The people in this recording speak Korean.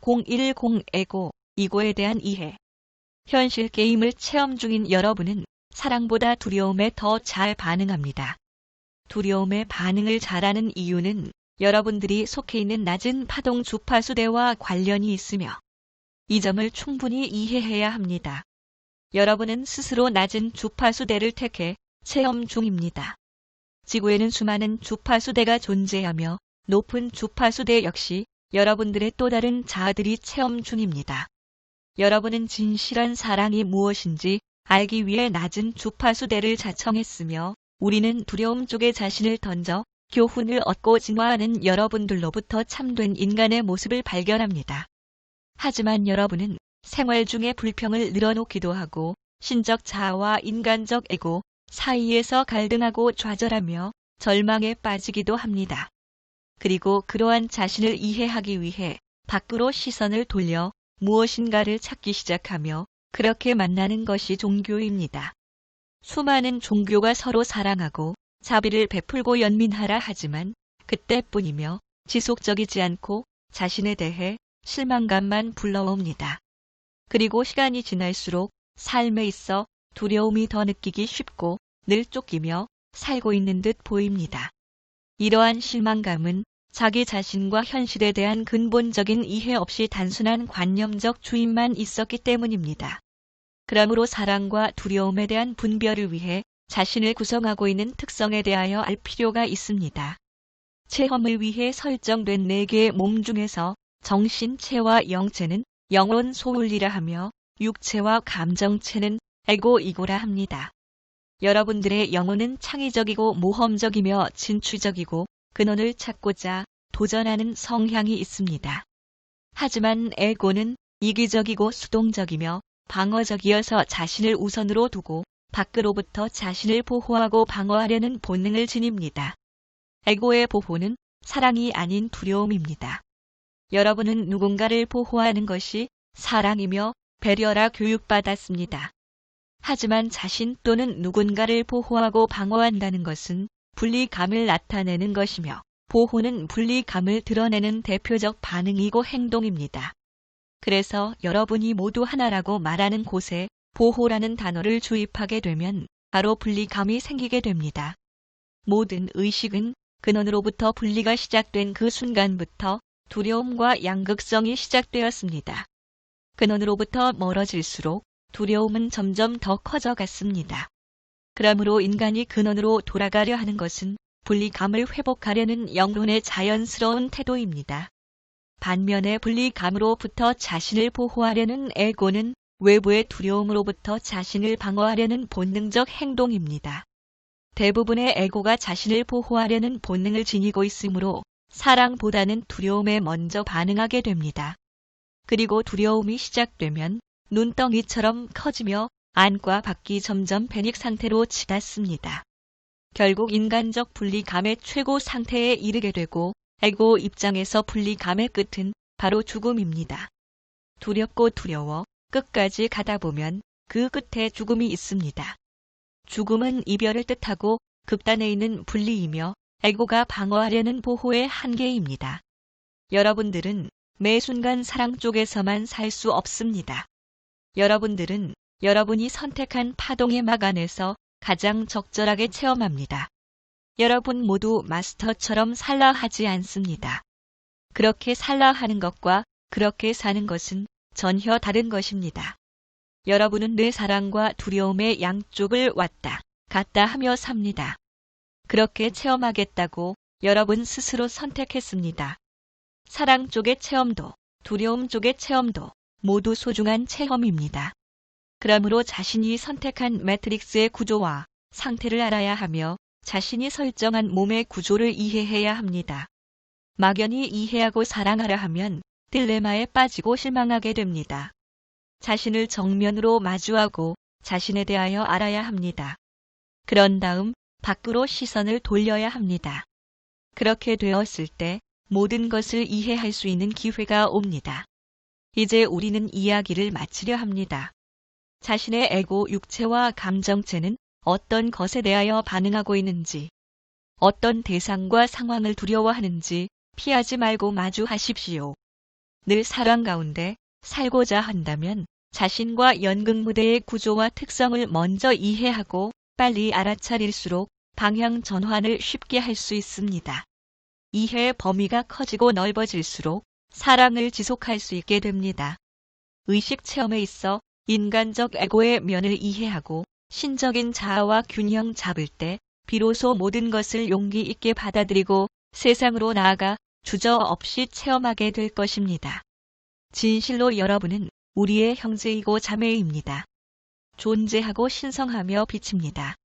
010에고 이고에 대한 이해. 현실 게임을 체험 중인 여러분은 사랑보다 두려움에 더 잘 반응합니다. 두려움에 반응을 잘하는 이유는 여러분들이 속해 있는 낮은 파동 주파수대와 관련이 있으며 이 점을 충분히 이해해야 합니다. 여러분은 스스로 낮은 주파수대를 택해 체험 중입니다. 지구에는 수많은 주파수대가 존재하며 높은 주파수대 역시 여러분들의 또 다른 자아들이 체험 중입니다. 여러분은 진실한 사랑이 무엇인지 알기 위해 낮은 주파수대를 자청했으며 우리는 두려움 쪽에 자신을 던져 교훈을 얻고 진화하는 여러분들로부터 참된 인간의 모습을 발견합니다. 하지만 여러분은 생활 중에 불평을 늘어놓기도 하고 신적 자아와 인간적 에고 사이에서 갈등하고 좌절하며 절망에 빠지기도 합니다. 그리고 그러한 자신을 이해하기 위해 밖으로 시선을 돌려 무엇인가를 찾기 시작하며 그렇게 만나는 것이 종교입니다. 수많은 종교가 서로 사랑하고 자비를 베풀고 연민하라 하지만 그때뿐이며 지속적이지 않고 자신에 대해 실망감만 불러옵니다. 그리고 시간이 지날수록 삶에 있어 두려움이 더 느끼기 쉽고 늘 쫓기며 살고 있는 듯 보입니다. 이러한 실망감은 자기 자신과 현실에 대한 근본적인 이해 없이 단순한 관념적 주입만 있었기 때문입니다. 그러므로 사랑과 두려움에 대한 분별을 위해 자신을 구성하고 있는 특성에 대하여 알 필요가 있습니다. 체험을 위해 설정된 네 개의 몸 중에서 정신체와 영체는 영혼 소울이라 하며 육체와 감정체는 에고이고라 합니다. 여러분들의 영혼은 창의적이고 모험적이며 진취적이고 근원을 찾고자 도전하는 성향이 있습니다. 하지만 에고는 이기적이고 수동적이며 방어적이어서 자신을 우선으로 두고 밖으로부터 자신을 보호하고 방어하려는 본능을 지닙니다. 에고의 보호는 사랑이 아닌 두려움입니다. 여러분은 누군가를 보호하는 것이 사랑이며 배려라 교육받았습니다. 하지만 자신 또는 누군가를 보호하고 방어한다는 것은 분리감을 나타내는 것이며 보호는 분리감을 드러내는 대표적 반응이고 행동입니다. 그래서 여러분이 모두 하나라고 말하는 곳에 보호라는 단어를 주입하게 되면 바로 분리감이 생기게 됩니다. 모든 의식은 근원으로부터 분리가 시작된 그 순간부터 두려움과 양극성이 시작되었습니다. 근원으로부터 멀어질수록 두려움은 점점 더 커져갔습니다. 그러므로 인간이 근원으로 돌아가려 하는 것은 분리감을 회복하려는 영혼의 자연스러운 태도입니다. 반면에 분리감으로부터 자신을 보호하려는 에고는 외부의 두려움으로부터 자신을 방어하려는 본능적 행동입니다. 대부분의 에고가 자신을 보호하려는 본능을 지니고 있으므로 사랑보다는 두려움에 먼저 반응하게 됩니다. 그리고 두려움이 시작되면 눈덩이처럼 커지며 안과 밖이 점점 패닉 상태로 치닫습니다. 결국 인간적 분리감의 최고 상태에 이르게 되고 에고 입장에서 분리감의 끝은 바로 죽음입니다. 두렵고 두려워 끝까지 가다 보면 그 끝에 죽음이 있습니다. 죽음은 이별을 뜻하고 극단에 있는 분리이며 에고가 방어하려는 보호의 한계입니다. 여러분들은 매 순간 사랑 쪽에서만 살 수 없습니다. 여러분들은 여러분이 선택한 파동의 막 안에서 가장 적절하게 체험합니다. 여러분 모두 마스터처럼 살라 하지 않습니다. 그렇게 살라 하는 것과 그렇게 사는 것은 전혀 다른 것입니다. 여러분은 내 사랑과 두려움의 양쪽을 왔다 갔다 하며 삽니다. 그렇게 체험하겠다고 여러분 스스로 선택했습니다. 사랑 쪽의 체험도 두려움 쪽의 체험도 모두 소중한 체험입니다. 그러므로 자신이 선택한 매트릭스의 구조와 상태를 알아야 하며 자신이 설정한 몸의 구조를 이해해야 합니다. 막연히 이해하고 사랑하라 하면 딜레마에 빠지고 실망하게 됩니다. 자신을 정면으로 마주하고 자신에 대하여 알아야 합니다. 그런 다음 밖으로 시선을 돌려야 합니다. 그렇게 되었을 때 모든 것을 이해할 수 있는 기회가 옵니다. 이제 우리는 이야기를 마치려 합니다. 자신의 에고 육체와 감정체는 어떤 것에 대하여 반응하고 있는지, 어떤 대상과 상황을 두려워하는지 피하지 말고 마주하십시오. 늘 사랑 가운데 살고자 한다면 자신과 연극 무대의 구조와 특성을 먼저 이해하고 빨리 알아차릴수록 방향 전환을 쉽게 할 수 있습니다. 이해의 범위가 커지고 넓어질수록 사랑을 지속할 수 있게 됩니다. 의식 체험에 있어 인간적 에고의 면을 이해하고 신적인 자아와 균형 잡을 때 비로소 모든 것을 용기 있게 받아들이고 세상으로 나아가 주저 없이 체험하게 될 것입니다. 진실로 여러분은 우리의 형제이고 자매입니다. 존재하고 신성하며 비칩니다.